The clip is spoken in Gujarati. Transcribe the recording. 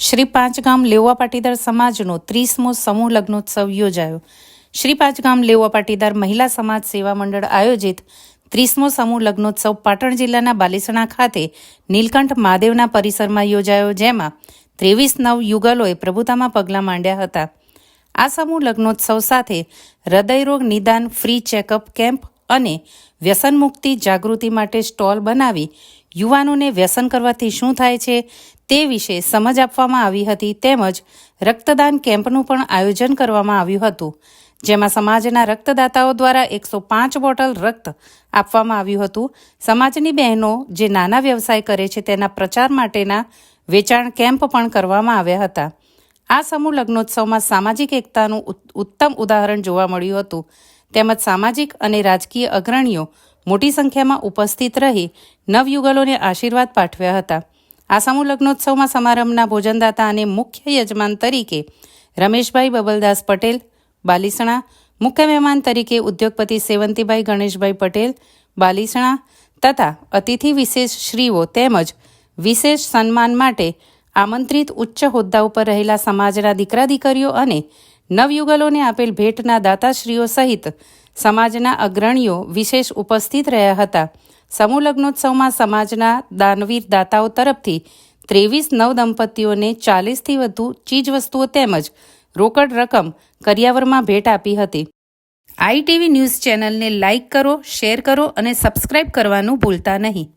શ્રી પાંચગામ લેવા પાટીદાર સમાજનો ત્રીસમો સમૂહ લગ્નોત્સવ યોજાયો. શ્રી પાંચગામ લેવા પાટીદાર મહિલા સમાજ સેવા મંડળ આયોજિત ત્રીસમો સમૂહ લગ્નોત્સવ પાટણ જિલ્લાના બાલીસણા ખાતે નીલકંઠ મહાદેવના પરિસરમાં યોજાયો, જેમાં ત્રેવીસ નવ યુગલોએ પ્રભુતામાં પગલાં માંડ્યા હતા. આ સમૂહ લગ્નોત્સવ સાથે હૃદયરોગ નિદાન, ફ્રી ચેકઅપ કેમ્પ અને વ્યસન મુક્તિ જાગૃતિ માટે સ્ટોલ બનાવી યુવાનોને વ્યસન કરવાથી શું થાય છે તે વિશે સમજ આપવામાં આવી હતી તેમજ રક્તદાન કેમ્પનું પણ આયોજન કરવામાં આવ્યું હતું. જેમાં સમાજના રક્તદાતાઓ દ્વારા એકસો પાંચ બોટલ રક્ત આપવામાં આવ્યું હતું. સમાજની બહેનો જે નાના વ્યવસાય કરે છે તેના પ્રચાર માટેના વેચાણ કેમ્પ પણ કરવામાં આવ્યા હતા. આ સમૂહ લગ્નોત્સવમાં સામાજિક એકતાનું ઉત્તમ ઉદાહરણ જોવા મળ્યું હતું. તેમજ સામાજિક અને રાજકીય અગ્રણીઓ મોટી સંખ્યામાં ઉપસ્થિત રહી નવયુગલોને આશીર્વાદ પાઠવ્યા હતા. આ સમૂહ લગ્નોત્સવમાં સમારંભના ભોજનદાતા અને મુખ્ય યજમાન તરીકે રમેશભાઈ બબલદાસ પટેલ, બાલિસણા, મુખ્ય મહેમાન તરીકે ઉદ્યોગપતિ સેવંતીભાઈ ગણેશભાઈ પટેલ, બાલિસણા તથા અતિથિ વિશેષ શ્રીઓ તેમજ વિશેષ સન્માન માટે આમંત્રિત ઉચ્ચ હોદ્દા ઉપર રહેલા સમાજના દીકરા દીકરીઓ અને નવયુગલોને આપેલ ભેટના દાતાશ્રીઓ સહિત સમાજના અગ્રણીઓ વિશેષ ઉપસ્થિત રહ્યા હતા. સમૂહ લગ્નોત્સવમાં સમાજના દાનવીર દાતાઓ તરફથી ત્રેવીસ નવ દંપતીઓને ચાલીસથી વધુ ચીજવસ્તુઓ તેમજ રોકડ રકમ કરિયાવરમાં ભેટ આપી હતી. આઈટીવી ન્યૂઝ ચેનલને લાઇક કરો, શેર કરો અને સબસ્ક્રાઇબ કરવાનું ભૂલતા નહીં.